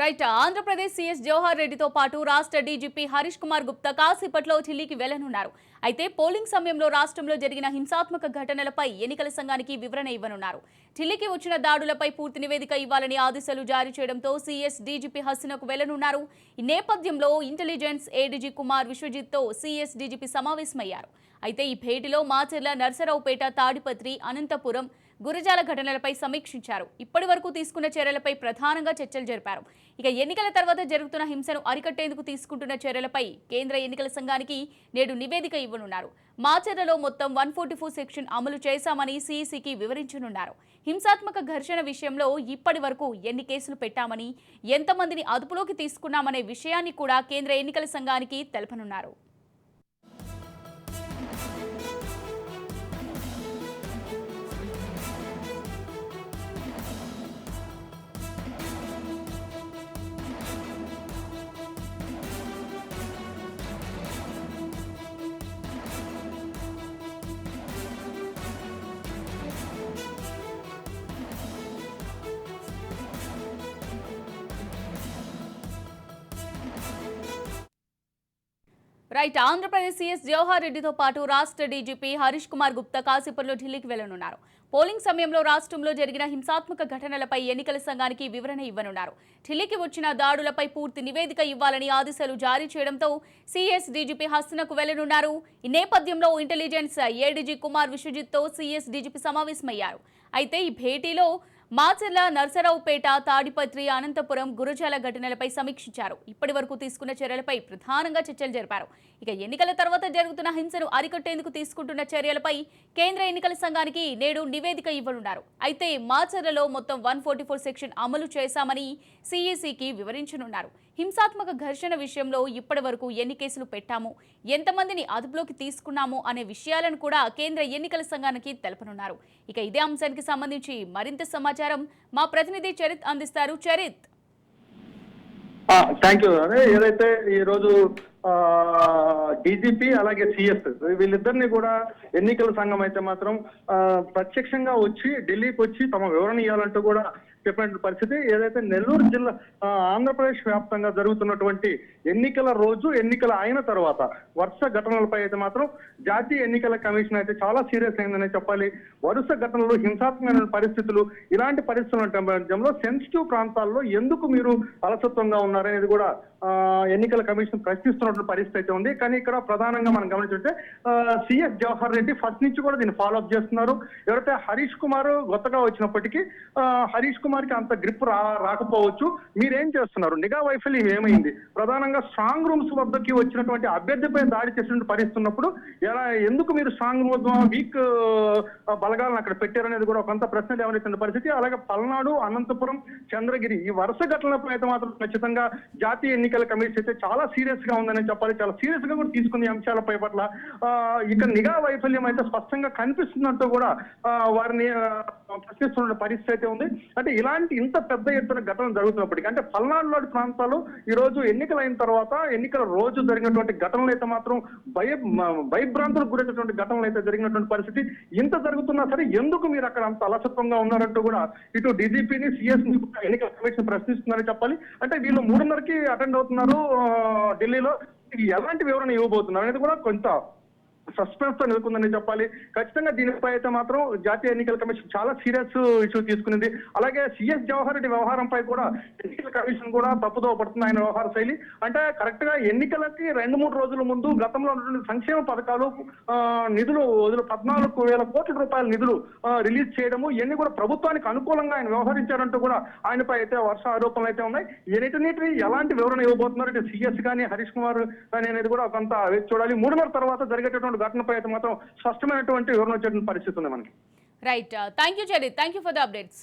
Right Andhra Pradesh CS Jawahar రెడ్డితో పాటు రాష్ట్ర డీజీపీ హరీష్ కుమార్ గుప్తా కాసేపట్లో ఢిల్లీకి వెళ్ళనున్నారు. అయితే పోలింగ్ సమయంలో రాష్ట్రంలో జరిగిన హింసాత్మక ఘటనలపై ఎన్నికల సంఘానికి వివరణ ఇవ్వనున్నారు. ఢిల్లీకి వచ్చిన దాడులపై పూర్తి నివేదిక ఇవ్వాలని ఆదేశాలు జారీ చేయడంతో సీఎస్ డీజీపీ హసీనాకు వెళ్ళనున్నారు. ఈ నేపథ్యంలో ఇంటెలిజెన్స్ ఏడీజీ కుమార్ విశ్వజిత్తో సీఎస్ డీజీపీ సమావేశమయ్యారు. అయితే ఈ భేటీలో మాచెర్ల నర్సరావుపేట తాడిపత్రి అనంతపురం గురజాల ఘటనలపై సమీక్షించారు. ఇప్పటి వరకు తీసుకున్న చర్యలపై ప్రధానంగా చర్చలు జరిపారు. ఇక ఎన్నికల తర్వాత జరుగుతున్న హింసను అరికట్టేందుకు తీసుకుంటున్న చర్యలపై కేంద్ర ఎన్నికల సంఘానికి నేడు నివేదిక ఇవ్వనున్నారు. మాచర్లలో మొత్తం వన్ ఫోర్టీ ఫోర్ సెక్షన్ అమలు చేశామని సీఈసీకి వివరించనున్నారు. హింసాత్మక ఘర్షణ విషయంలో ఇప్పటి వరకు ఎన్ని కేసులు పెట్టామని ఎంతమందిని అదుపులోకి తీసుకున్నామనే విషయాన్ని కూడా కేంద్ర ఎన్నికల సంఘానికి తెలపనున్నారు. రైట్ ఆంధ్రప్రదేశ్ సీఎస్ జవహర్ రెడ్డితో పాటు రాష్ట్ర డీజీపీ హరీష్ కుమార్ గుప్తా కాసేపట్లో ఢిల్లీకి వెళ్ళనున్నారు పోలింగ్ సమయంలో రాష్ట్రంలో జరిగిన హింసాత్మక ఘటనలపై ఎన్నికల సంఘానికి వివరణ ఇవ్వనున్నారు. ఢిల్లీకి వచ్చిన దాడులపై పూర్తి నివేదిక ఇవ్వాలని ఆదేశాలు జారీ చేయడంతో సీఎస్ డీజీపీ హస్నకు వెళ్ళనున్నారు ఈ నేపథ్యంలో ఇంటెలిజెన్స్ ఏడీజీ కుమార్ విశ్వజిత్తో సీఎస్ డీజీపీ సమావేశమయ్యారు. అయితే ఈ భేటీలో మాచెర్ల నర్సరావుపేట తాడిపత్రి అనంతపురం గురజాల ఘటనలపై సమీక్షించారు. ఇప్పటి వరకు తీసుకున్న చర్యలపై ప్రధానంగా చర్చలు జరిపారు. ఇక ఎన్నికల తర్వాత జరుగుతున్న హింసను అరికట్టేందుకు తీసుకుంటున్న చర్యలపై కేంద్ర ఎన్నికల సంఘానికి నేడు నివేదిక ఇవ్వనున్నారు. అయితే మాచర్లలో మొత్తం వన్ ఫోర్టీ ఫోర్ సెక్షన్ అమలు చేశామని సిఈసికి వివరించనున్నారు. హింసాత్మక ఘర్షణ విషయంలో ఇప్పటి వరకు ఎన్ని కేసులు పెట్టాము ఎంతమందిని అదుపులోకి తీసుకున్నాము అనే విషయాలను కూడా కేంద్ర ఎన్నికల సంఘానికి తెలపనున్నారు. ఇక ఇదే అంశానికి సంబంధించి మరింత సమాచారం మా ప్రతినిధి చరిత్ అందిస్తారు. చరిత్. థ్యాంక్ యూ ఏదైతే ఈ రోజు డీజీపీ అలాగే సిఎస్ వీళ్ళిద్దరిని కూడా ఎన్నికల సంఘం అయితే మాత్రం ప్రత్యక్షంగా వచ్చి ఢిల్లీకి వచ్చి తమ వివరణ ఇవ్వాలంటూ కూడా చెప్పిన పరిస్థితి ఏదైతే నెల్లూరు జిల్లా ఆంధ్రప్రదేశ్ వ్యాప్తంగా జరుగుతున్నటువంటి ఎన్నికల రోజు ఎన్నికల అయిన తర్వాత వరుస ఘటనలపై అయితే మాత్రం జాతీయ ఎన్నికల కమిషన్ అయితే చాలా సీరియస్ అయిందనే చెప్పాలి. వరుస ఘటనలు హింసాత్మకమైన పరిస్థితులు ఇలాంటి పరిస్థితుల నేపథ్యంలో సెన్సిటివ్ ప్రాంతాల్లో ఎందుకు మీరు అలసత్వంగా ఉన్నారనేది కూడా ఎన్నికల కమిషన్ ప్రశ్నిస్తున్నటువంటి పరిస్థితి అయితే ఉంది. కానీ ఇక్కడ ప్రధానంగా మనం గమనించుంటే సిఎస్ జవహర్ రెడ్డి ఫస్ట్ నుంచి కూడా దీన్ని ఫాలో అప్ చేస్తున్నారు. ఎవరైతే హరీష్ కుమార్ కొత్తగా వచ్చినప్పటికీ హరీష్ కుమార్కి అంత గ్రిప్ రా రాకపోవచ్చు. మీరేం చేస్తున్నారు? నిఘా వైఫల్యం ఏమైంది? ప్రధానంగా స్ట్రాంగ్ రూమ్స్ వద్దకి వచ్చినటువంటి అభ్యర్థిపై దాడి చేసినట్టు ఉన్నప్పుడు ఎలా ఎందుకు మీరు స్ట్రాంగ్ రూమ్ వీక్ బలగాలను అక్కడ పెట్టారనేది కూడా కొంత ప్రశ్న లేవనెత్తిన పరిస్థితి. అలాగే పల్నాడు అనంతపురం చంద్రగిరి ఈ వరుస ఘటనలపై అయితే మాత్రం ఖచ్చితంగా జాతీయ ఎన్నికల కమిషన్ అయితే చాలా సీరియస్గా ఉందని చెప్పాలి. చాలా సీరియస్గా కూడా తీసుకునే అంశాలపై పట్ల. ఇక్కడ నిఘా వైఫల్యం అయితే స్పష్టంగా కనిపిస్తున్నట్టు కూడా వారిని ప్రశ్నిస్తున్న పరిస్థితి అయితే ఉంది. అంటే ఇలాంటి ఇంత పెద్ద ఎత్తున ఘటన జరుగుతున్నప్పటికీ అంటే పల్నాడు లాంటి ప్రాంతాలు ఈ రోజు ఎన్నికలైన తర్వాత ఎన్నికల రోజు జరిగినటువంటి ఘటనలు అయితే మాత్రం భయ భయభ్రాంతులకు గురైనటువంటి ఘటనలు అయితే జరిగినటువంటి పరిస్థితి ఇంత జరుగుతున్నా సరే ఎందుకు మీరు అక్కడ అంత అలసత్వంగా ఉన్నారంటూ కూడా ఇటు డీజీపీని సిఎస్ని ఎన్నికల కమిషన్ ప్రశ్నిస్తున్నారని చెప్పాలి. అంటే వీళ్ళు మూడున్నరకి అటెండ్ అవుతున్నారు ఢిల్లీలో ఎలాంటి వివరణ ఇవ్వబోతున్నారు అనేది కూడా కొంత సస్పెన్స్తో నెలకొందని చెప్పాలి. ఖచ్చితంగా దీనిపై అయితే మాత్రం జాతీయ ఎన్నికల కమిషన్ చాలా సీరియస్ ఇష్యూ తీసుకునింది. అలాగే సిఎస్ జవహర్ రెడ్డి వ్యవహారంపై కూడా ఎన్నికల కమిషన్ కూడా తప్పుదో పడుతుంది ఆయన వ్యవహార శైలి. అంటే కరెక్ట్గా ఎన్నికలకి రెండు మూడు రోజుల ముందు గతంలో ఉన్నటువంటి సంక్షేమ పథకాలు నిధులు వదిలి పద్నాలుగు వేల కోట్ల రూపాయల నిధులు రిలీజ్ చేయడము ఇవన్నీ కూడా ప్రభుత్వానికి అనుకూలంగా ఆయన వ్యవహరించారంటూ కూడా ఆయనపై అయితే వర్ష ఆరోపణలు అయితే ఉన్నాయి. వీటన్నిటిని ఎలాంటి వివరణ ఇవ్వబోతున్నారు అంటే సిఎస్ కానీ హరీష్ కుమార్ కానీ అనేది కూడా కొంత వేచి చూడాలి. మూడున్నర తర్వాత జరిగేటటువంటి ఘటనపై అయితే మాత్రం స్పష్టమైనటువంటి వివరణ వచ్చేటువంటి పరిస్థితి ఉంది మనకి. Right thank you Charith thank you for the updates